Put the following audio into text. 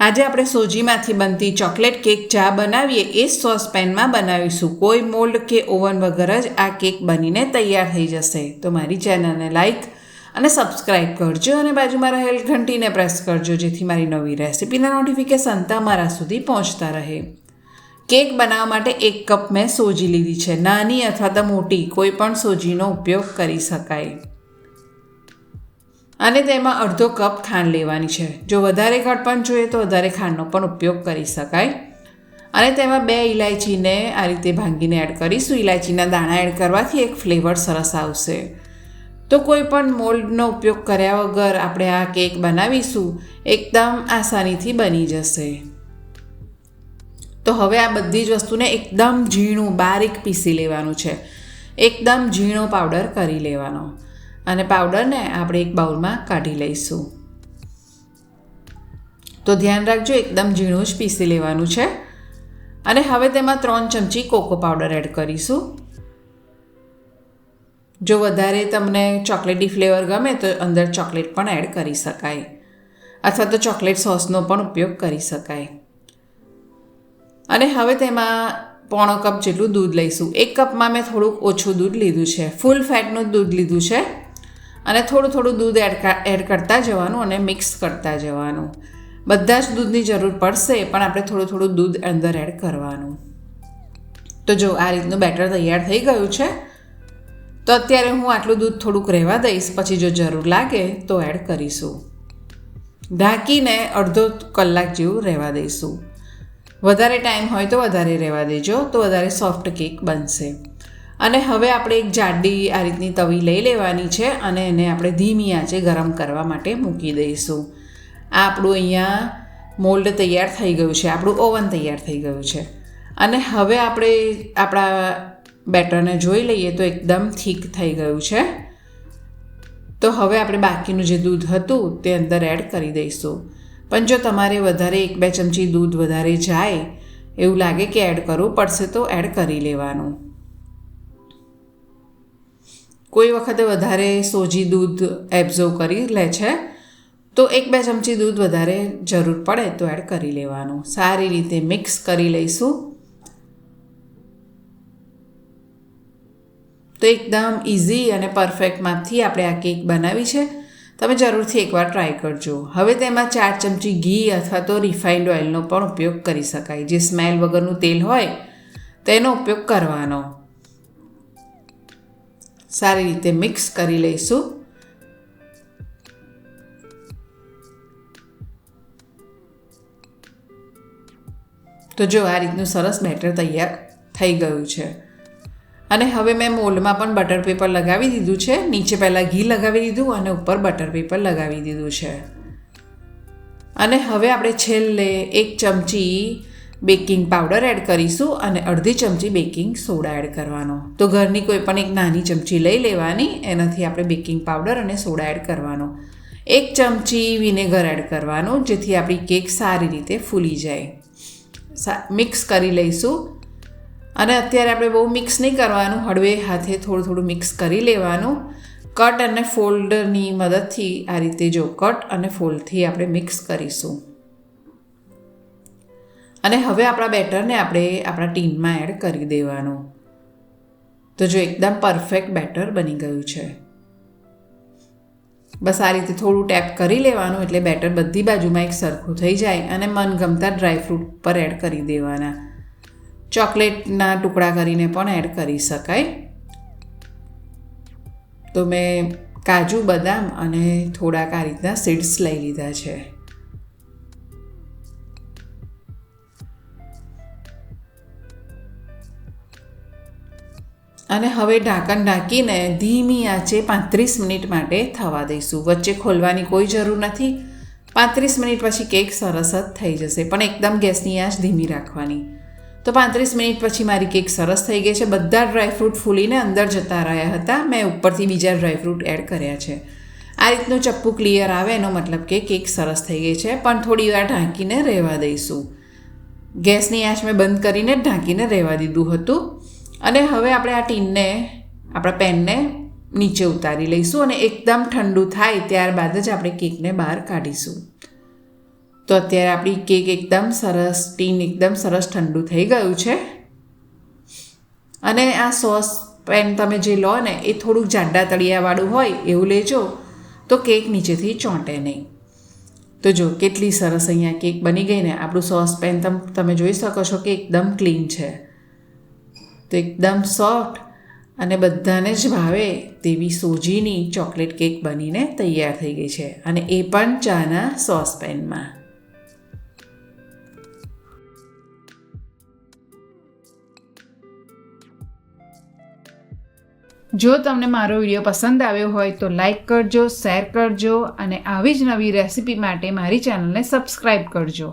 આજે આપણે સોજીમાંથી બનતી ચોકલેટ કેક ચા બનાવીએ એ સોસપેનમાં બનાવીશું. કોઈ મોલ્ડ કે ઓવન વગર જ આ કેક બનીને તૈયાર થઈ જશે. તો મારી ચેનલને લાઈક અને સબસ્ક્રાઇબ કરજો અને બાજુમાં રહેલ ઘંટીને પ્રેસ કરજો જેથી મારી નવી રેસિપીના નોટિફિકેશન તમારા સુધી પહોંચતા રહે. કેક બનાવવા માટે એક કપ મેં સોજી લીધી છે. નાની અથવા તો મોટી, કોઈ પણ સોજીનો ઉપયોગ કરી શકાય. અને તેમાં અડધો કપ ખાંડ લેવાની છે. જો વધારે કડપણ જોઈએ તો વધારે ખાંડનો પણ ઉપયોગ કરી શકાય. અને તેમાં બે ઇલાયચીને આ રીતે ભાંગીને એડ કરીશું. ઇલાયચીના દાણા એડ કરવાથી એક ફ્લેવર સરસ આવશે. તો કોઈ પણ મોલ્ડનો ઉપયોગ કર્યા વગર આપણે આ કેક બનાવીશું. એકદમ આસાનીથી બની જશે. તો હવે આ બધી જ વસ્તુને એકદમ ઝીણું બારીક પીસી લેવાનું છે. એકદમ ઝીણો પાવડર કરી લેવાનો. અને પાવડરને આપણે એક બાઉલમાં કાઢી લઈશું. તો ધ્યાન રાખજો, એકદમ ઝીણું જ પીસી લેવાનું છે. અને હવે તેમાં ત્રણ ચમચી કોકો પાવડર એડ કરીશું. જો વધારે તમને ચોકલેટી ફ્લેવર ગમે તો અંદર ચોકલેટ પણ એડ કરી શકાય. અથવા તો ચોકલેટ સોસનો પણ ઉપયોગ કરી શકાય. અને હવે તેમાં પોણો કપ જેટલું દૂધ લઈશું. એક કપમાં મેં થોડુંક ઓછું દૂધ લીધું છે. ફૂલ ફેટનું દૂધ લીધું છે. અને થોડું થોડું દૂધ એડ એડ કરતા જવાનું અને મિક્સ કરતા જવાનું. બધા જ દૂધની જરૂર પડશે, પણ આપણે થોડું થોડું દૂધ અંદર એડ કરવાનું. તો જો આ રીતનું બેટર તૈયાર થઈ ગયું છે, તો અત્યારે હું આટલું દૂધ થોડુંક રહેવા દઈશ, પછી જો જરૂર લાગે તો એડ કરીશું. ઢાંકીને અડધો કલાક જેવું રહેવા દઈશું. વધારે ટાઈમ હોય તો વધારે રહેવા દેજો, તો વધારે સોફ્ટ કેક બનશે. અને હવે આપણે એક જાડી આ રીતની તવી લઈ લેવાની છે અને એને આપણે ધીમી આંચે ગરમ કરવા માટે મૂકી દઈશું. આ આપણું અહીંયા મોલ્ડ તૈયાર થઈ ગયું છે, આપણું ઓવન તૈયાર થઈ ગયું છે. અને હવે આપણે આપણા બેટરને જોઈ લઈએ તો એકદમ થીક થઈ ગયું છે. તો હવે આપણે બાકીનું જે દૂધ હતું તે અંદર એડ કરી દઈશું. પણ જો તમારે વધારે એક બે ચમચી દૂધ વધારે જાય, એવું લાગે કે એડ કરવું પડશે તો એડ કરી લેવાનું. કોઈ વખતે વધારે સોજી દૂધ એબ્ઝર્વ કરી લે છે, તો એક બે ચમચી દૂધ વધારે જરૂર પડે તો એડ કરી લેવાનું. સારી રીતે મિક્સ કરી લઈશું. તો એકદમ ઇઝી અને પરફેક્ટ માપથી આપણે આ કેક બનાવી છે. તમે જરૂરથી એકવાર ટ્રાય કરજો. હવે તેમાં ચાર ચમચી ઘી અથવા તો રિફાઇન્ડ ઓઇલનો પણ ઉપયોગ કરી શકાય. જે સ્મેલ વગરનું તેલ હોય તેનો ઉપયોગ કરવાનો. સારી રીતે મિક્સ કરી લઈશું. તો જો આ રીતનું સરસ બેટર તૈયાર થઈ ગયું છે. અને હવે મેં મોલમાં પણ બટર પેપર લગાવી દીધું છે. નીચે પહેલાં ઘી લગાવી દીધું અને ઉપર બટર પેપર લગાવી દીધું છે. અને હવે આપણે છેલ્લે એક ચમચી બેકિંગ પાવડર એડ કરીશું અને અડધી ચમચી બેકિંગ સોડા એડ કરવાનો. તો ઘરની કોઈ પણ એક નાની ચમચી લઈ લેવાની, એનાથી આપણે બેકિંગ પાવડર અને સોડા એડ કરવાનો. એક ચમચી વિનેગર એડ કરવાનું, જેથી આપણી કેક સારી રીતે ફૂલી જાય. મિક્સ કરી લઈશું. અને અત્યારે આપણે બહુ મિક્સ નહીં કરવાનું, હળવે હાથે થોડું થોડું મિક્સ કરી લેવાનું. કટ અને ફોલ્ડની મદદથી આ રીતે જો કટ અને ફોલ્ડથી આપણે મિક્સ કરીશું. અને હવે આપણા બેટરને આપણે આપણા ટીનમાં એડ કરી દેવાનું. તો જો એકદમ પરફેક્ટ બેટર બની ગયું છે. બસ આ રીતે થોડું ટેપ કરી લેવાનું એટલે બેટર બધી બાજુમાં એક સરખું થઈ જાય અને મનગમતા ડ્રાયફ્રૂટ પર એડ કરી દેવાના. ચોકલેટના ટુકડા કરીને પણ એડ કરી શકાય. તો મેં કાજુ બદામ અને થોડાક આ રીતના સીડ્સ લઈ લીધા છે. અને હવે ઢાંકણ ઢાંકીને ધીમી આંચે પાંત્રીસ મિનિટ માટે થવા દઈશું. વચ્ચે ખોલવાની કોઈ જરૂર નથી. પાંત્રીસ મિનિટ પછી કેક સરસ જ થઈ જશે, પણ એકદમ ગેસની આંચ ધીમી રાખવાની. તો પાંત્રીસ મિનિટ પછી મારી કેક સરસ થઈ ગઈ છે. બધા ડ્રાયફ્રૂટ ફૂલીને અંદર જતા રહ્યા હતા. મેં ઉપરથી બીજા ડ્રાયફ્રૂટ એડ કર્યા છે. આ રીતનું ચપ્પુ ક્લિયર આવે એનો મતલબ કે કેક સરસ થઈ ગઈ છે, પણ થોડી વાર ઢાંકીને રહેવા દઈશું. ગેસની આંચ મેં બંધ કરીને ઢાંકીને રહેવા દીધું હતું. અને હવે આપણે આ ટીનને, આપણા પેનને નીચે ઉતારી લઈશું અને એકદમ ઠંડુ થાય ત્યારબાદ જ આપણે કેકને બહાર કાઢીશું. તો અત્યારે આપણી કેક એકદમ સરસ, ટીન એકદમ સરસ ઠંડુ થઈ ગયું છે. અને આ સોસ પેન તમે જે લો ને, એ થોડુંક જાડા તળિયાવાળું હોય એવું લેજો, તો કેક નીચેથી ચોંટે નહીં. તો જો, કેટલી સરસ અહીંયા કેક બની ગઈ ને, આપણું સોસ પેન તમ જોઈ શકો છો કે એકદમ ક્લીન છે. તો એકદમ સોફ્ટ અને બધાને જ ભાવે તેવી સોજીની ચોકલેટ કેક બનીને તૈયાર થઈ ગઈ છે અને એ પણ ચાના સોસપેનમાં જો તમને મારો વીડિયો પસંદ આવ્યો હોય તો લાઈક કરજો શેર કરજો અને આવી જ નવી રેસિપી માટે મારી ચેનલને સબસ્ક્રાઈબ કરજો.